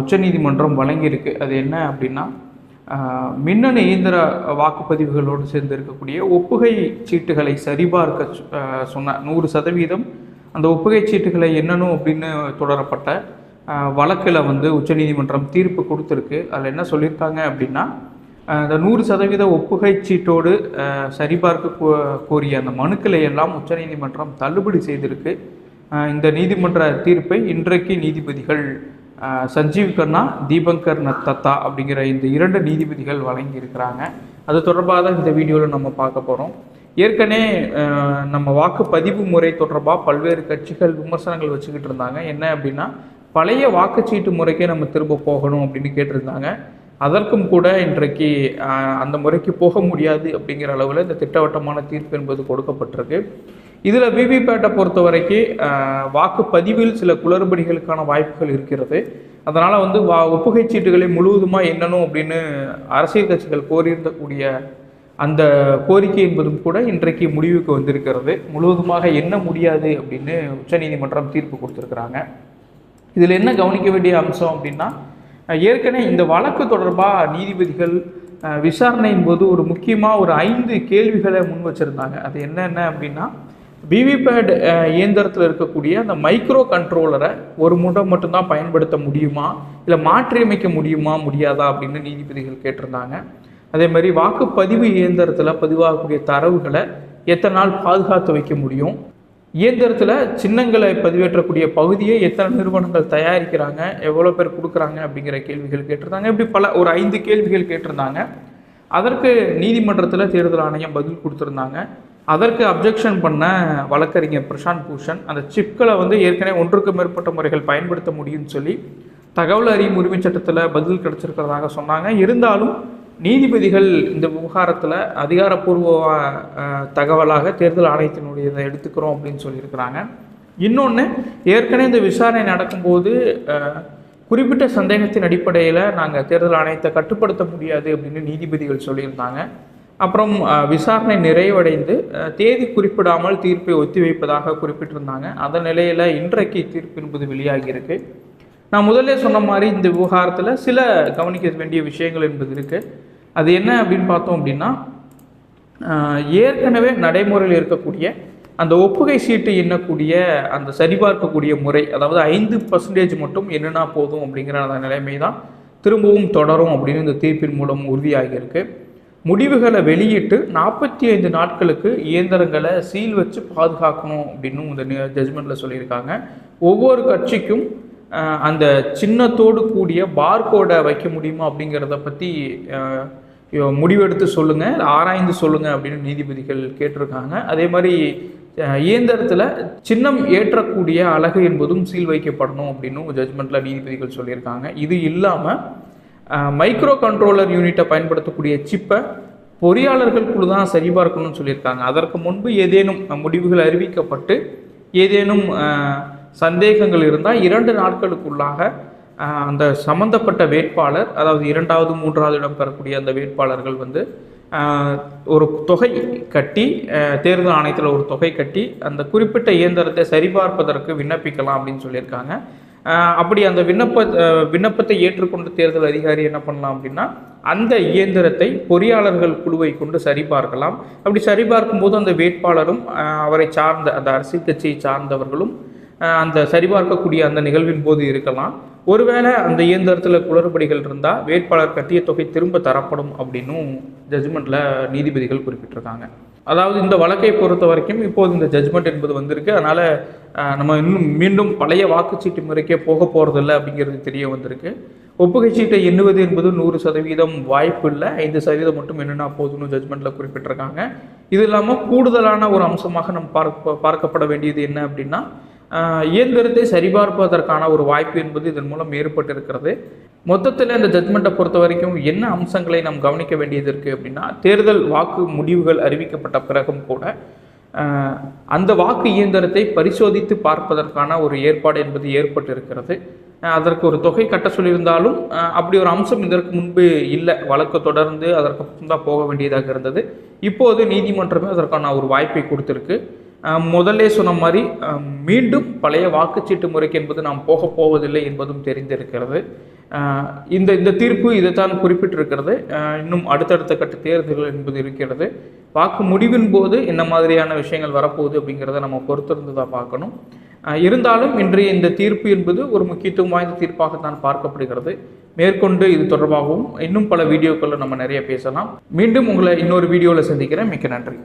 உச்சநீதிமன்றம் வழங்கியிருக்கு. அது என்ன அப்படின்னா மின்னணு இயந்திர வாக்குப்பதிவுகளோடு சேர்ந்து இருக்கக்கூடிய ஒப்புகை சீட்டுகளை சரிபார்க்க சொன்ன நூறு சதவீதம் அந்த ஒப்புகை சீட்டுகளை எண்ணணும் அப்படின்னு தொடரப்பட்ட வழக்கில் வந்து உச்சநீதிமன்றம் தீர்ப்பு கொடுத்துருக்கு. அதில் என்ன சொல்லியிருக்காங்க அப்படின்னா இந்த நூறு சதவீத ஒப்புகை சீட்டோடு சரிபார்க்க கோரிய அந்த மனுக்களை எல்லாம் உச்சநீதிமன்றம் தள்ளுபடி செய்திருக்கு. இந்த நீதிமன்ற தீர்ப்பை இன்றைக்கு நீதிபதிகள் சஞ்சீவ் கர்ணா தீபங்கர் நத்தத்தா அப்படிங்கிற இந்த இரண்டு நீதிபதிகள் வழங்கியிருக்கிறாங்க. அது தொடர்பாக தான் இந்த வீடியோவில் நம்ம பார்க்க போகிறோம் ஏற்கனவே நம்ம வாக்குப்பதிவு முறை தொடர்பாக பல்வேறு கட்சிகள் விமர்சனங்கள் வச்சுக்கிட்டு இருந்தாங்க. என்ன அப்படின்னா பழைய வாக்குச்சீட்டு முறைக்கே நம்ம திரும்ப போகணும் அப்படின்னு கேட்டிருந்தாங்க. அதற்கும் கூட இன்றைக்கு அந்த முறைக்கு போக முடியாது அப்படிங்கிற அளவில் இந்த திட்டவட்டமான தீர்ப்பு என்பது கொடுக்கப்பட்டிருக்கு. இதில் விவிபேட்டை பொறுத்த வரைக்கும் வாக்குப்பதிவில் சில குளறுபடிகளுக்கான வாய்ப்புகள் இருக்கிறது. அதனால் வந்து வா ஒப்புகை சீட்டுகளை முழுவதுமாக எண்ணணும் அப்படின்னு அரசியல் கட்சிகள் கோரியிருந்தக்கூடிய அந்த கோரிக்கை என்பதும் கூட இன்றைக்கு முடிவுக்கு வந்திருக்கிறது. முழுவதுமாக எண்ண முடியாது அப்படின்னு உச்சநீதிமன்றம் தீர்ப்பு கொடுத்துருக்குறாங்க. இதில் என்ன கவனிக்க வேண்டிய அம்சம் அப்படின்னா ஏற்கனவே இந்த வழக்கு தொடர்பாக நீதிபதிகள் விசாரணையின் போது ஒரு முக்கியமாக ஒரு ஐந்து கேள்விகளை முன் வச்சுருந்தாங்க. அது என்னென்ன அப்படின்னா விவிபேட் இயந்திரத்தில் இருக்கக்கூடிய அந்த மைக்ரோ கண்ட்ரோலரை ஒரு முறை மட்டும்தான் பயன்படுத்த முடியுமா? இல்லை மாற்றியமைக்க முடியுமா முடியாதா அப்படின்னு நீதிபதிகள் கேட்டிருந்தாங்க. அதே மாதிரி வாக்குப்பதிவு இயந்திரத்தில் பதிவாகக்கூடிய தரவுகளை எத்தனை நாள் பாதுகாத்து வைக்க முடியும்? இயந்திரத்தில் சின்னங்களை பதிவேற்றக்கூடிய பகுதியை எத்தனை நிறுவனங்கள் தயாரிக்கிறாங்க எவ்வளோ பேர் கொடுக்குறாங்க அப்படிங்கிற கேள்விகள் கேட்டிருந்தாங்க. இப்படி பல ஒரு ஐந்து கேள்விகள் கேட்டிருந்தாங்க. அதற்கு நீதிமன்றத்தில் தேர்தல் ஆணையம் பதில் கொடுத்துருந்தாங்க. அதற்கு அப்ஜெக்ஷன் பண்ண வழக்கறிஞர் பிரசாந்த் பூஷன் அந்த சிப்களை வந்து ஏற்கனவே ஒன்றுக்கு மேற்பட்ட முறைகள் பயன்படுத்த முடியும்னு சொல்லி தகவல் அறியும் உரிமை சட்டத்தில் பதில் கிடச்சிருக்கிறதாக சொன்னாங்க. இருந்தாலும் நீதிபதிகள் இந்த விவகாரத்தில் அதிகாரப்பூர்வ தகவலாக தேர்தல் ஆணையத்தினுடைய இதை எடுத்துக்கிறோம் அப்படின்னு சொல்லியிருக்கிறாங்க. இன்னொன்று ஏற்கனவே இந்த விசாரணை நடக்கும்போது குறிப்பிட்ட சந்தேகத்தின் அடிப்படையில் நாங்கள் தேர்தல் ஆணையத்தை கட்டுப்படுத்த முடியாது அப்படின்னு நீதிபதிகள் சொல்லியிருந்தாங்க. அப்புறம் விசாரணை நிறைவடைந்து தேதி குறிப்பிடாமல் தீர்ப்பை ஒத்திவைப்பதாக குறிப்பிட்டிருந்தாங்க. அதன் நிலையில் இன்றைக்கு தீர்ப்பு என்பது வெளியாகியிருக்கு. நான் முதல்ல சொன்ன மாதிரி இந்த விவகாரத்தில் சில கவனிக்க வேண்டிய விஷயங்கள் என்பது இருக்குது அது என்ன அப்படின்னு பார்த்தோம் அப்படின்னா ஏற்கனவே நடைமுறையில் இருக்கக்கூடிய அந்த ஒப்புகை சீட்டு எண்ணக்கூடிய அந்த சரிபார்க்கக்கூடிய முறை அதாவது ஐந்து பர்சன்டேஜ் மட்டும் என்னென்னா போதும் அப்படிங்கிற அந்த நிலைமை தான் திரும்பவும் தொடரும் அப்படின்னு இந்த தீர்ப்பின் மூலம் உறுதியாகியிருக்கு. முடிவுகளை வெளியிட்டு நாற்பத்தி ஐந்து நாட்களுக்கு இயந்திரங்களை சீல் வச்சு பாதுகாக்கணும் அப்படின்னு இந்த ஜட்ஜ்மெண்ட்டில் சொல்லியிருக்காங்க. ஒவ்வொரு கட்சிக்கும் அந்த சின்னத்தோடு கூடிய பார்கோடை வைக்க முடியுமா அப்படிங்கிறத பற்றி முடிவெடுத்து சொல்லுங்கள் ஆராய்ந்து சொல்லுங்கள் அப்படின்னு நீதிபதிகள் கேட்டிருக்காங்க. அதே மாதிரி இயந்திரத்தில் சின்னம் ஏற்றக்கூடிய அழகு என்பதும் சீல் வைக்கப்படணும் அப்படின்னு ஜட்ஜ்மெண்ட்டில் நீதிபதிகள் சொல்லியிருக்காங்க. இது இல்லாமல் மைக்ரோ கண்ட்ரோலர் யூனிட்டை பயன்படுத்தக்கூடிய சிப்பை பொறியாளர்கள் குழு தான் சரிபார்க்கணும்னு சொல்லியிருக்காங்க. அதற்கு முன்பு ஏதேனும் முடிவுகள் அறிவிக்கப்பட்டு ஏதேனும் சந்தேகங்கள் இருந்தால் இரண்டு நாட்களுக்குள்ளாக அந்த சம்பந்தப்பட்ட வேட்பாளர் அதாவது இரண்டாவது மூன்றாவது இடம் பெறக்கூடிய அந்த வேட்பாளர்கள் வந்து ஒரு தொகை கட்டி தேர்தல் ஆணையத்தில் ஒரு தொகை கட்டி அந்த குறிப்பிட்ட இயந்திரத்தை சரிபார்ப்பதற்கு விண்ணப்பிக்கலாம் அப்படின்னு சொல்லியிருக்காங்க. அப்படி அந்த விண்ணப்ப விண்ணப்பத்தை ஏற்றுக்கொண்ட தேர்தல் அதிகாரி என்ன பண்ணலாம் அப்படின்னா அந்த இயந்திரத்தை பொறியாளர்கள் குழுவை கொண்டு சரிபார்க்கலாம். அப்படி சரிபார்க்கும் போது அந்த வேட்பாளரும் அவரை சார்ந்த அந்த அரசியல் கட்சியை சார்ந்தவர்களும் அந்த சரிபார்க்கக்கூடிய அந்த நிகழ்வின் போது இருக்கலாம். ஒருவேளை அந்த இயந்திரத்தில் குளறுபடிகள் இருந்தால் வேட்பாளர் கட்டிய தொகை திரும்ப தரப்படும் அப்படின்னும் ஜட்ஜ்மெண்ட்டில் நீதிபதிகள் குறிப்பிட்டிருக்காங்க. அதாவது இந்த வழக்கை பொறுத்த வரைக்கும் இப்போது இந்த ஜட்ஜ்மெண்ட் என்பது வந்திருக்கு. அதனால் நம்ம இன்னும் மீண்டும் பழைய வாக்குச்சீட்டு முறைக்கே போக போகிறதில்ல அப்படிங்கிறது தெரிய வந்திருக்கு. ஒப்புகை சீட்டை எண்ணுவது என்பது நூறு சதவீதம் வாய்ப்பு இல்லை. ஐந்து சதவீதம் மட்டும் என்னென்னா போதும்னு ஜட்மெண்ட்டில் குறிப்பிட்டிருக்காங்க. இது இல்லாமல் கூடுதலான ஒரு அம்சமாக நம்ம பார்க்க பார்க்கப்பட வேண்டியது என்ன அப்படின்னா இயந்திரத்தை சரிபார்ப்பதற்கான ஒரு வாய்ப்பு என்பது இதன் மூலம் ஏற்பட்டிருக்கிறது. மொத்தத்தில் இந்த ஜட்மெண்ட்டை பொறுத்த வரைக்கும் என்ன அம்சங்களை நாம் கவனிக்க வேண்டியது இருக்குது அப்படின்னா தேர்தல் வாக்கு முடிவுகள் அறிவிக்கப்பட்ட பிறகும் கூட அந்த வாக்கு இயந்திரத்தை பரிசோதித்து பார்ப்பதற்கான ஒரு ஏற்பாடு என்பது ஏற்பட்டிருக்கிறது. அதற்கு ஒரு தொகை கட்ட சொல்லியிருந்தாலும் அப்படி ஒரு அம்சம் இதற்கு முன்பு இல்லை. வழக்கு தொடர்ந்து அதற்கு தான் போக வேண்டியதாக இருந்தது. இப்போது நீதிமன்றமே அதற்கான ஒரு வாய்ப்பை கொடுத்துருக்கு. முதலே சொன்ன மாதிரி மீண்டும் பழைய வாக்குச்சீட்டு முறைக்கு என்பது நாம் போக போவதில்லை என்பதும் தெரிந்திருக்கிறது. இந்த இந்த தீர்ப்பு இதைத்தான் குறிப்பிட்டிருக்கிறது. இன்னும் அடுத்தடுத்த கட்ட தேர்தல்கள் என்பது இருக்கிறது. வாக்கு முடிவின் போது என்ன மாதிரியான விஷயங்கள் வரப்போகுது அப்படிங்கிறத நம்ம பொறுத்திருந்து தான் பார்க்கணும் இருந்தாலும் இன்றைய இந்த தீர்ப்பு என்பது ஒரு முக்கியத்துவம் வாய்ந்த தீர்ப்பாகத்தான் பார்க்கப்படுகிறது. மேற்கொண்டு இது தொடர்பாகவும் இன்னும் பல வீடியோக்களில் நம்ம நிறைய பேசலாம். மீண்டும் உங்களை இன்னொரு வீடியோவில் சந்திக்கிறேன். மிக்க நன்றி.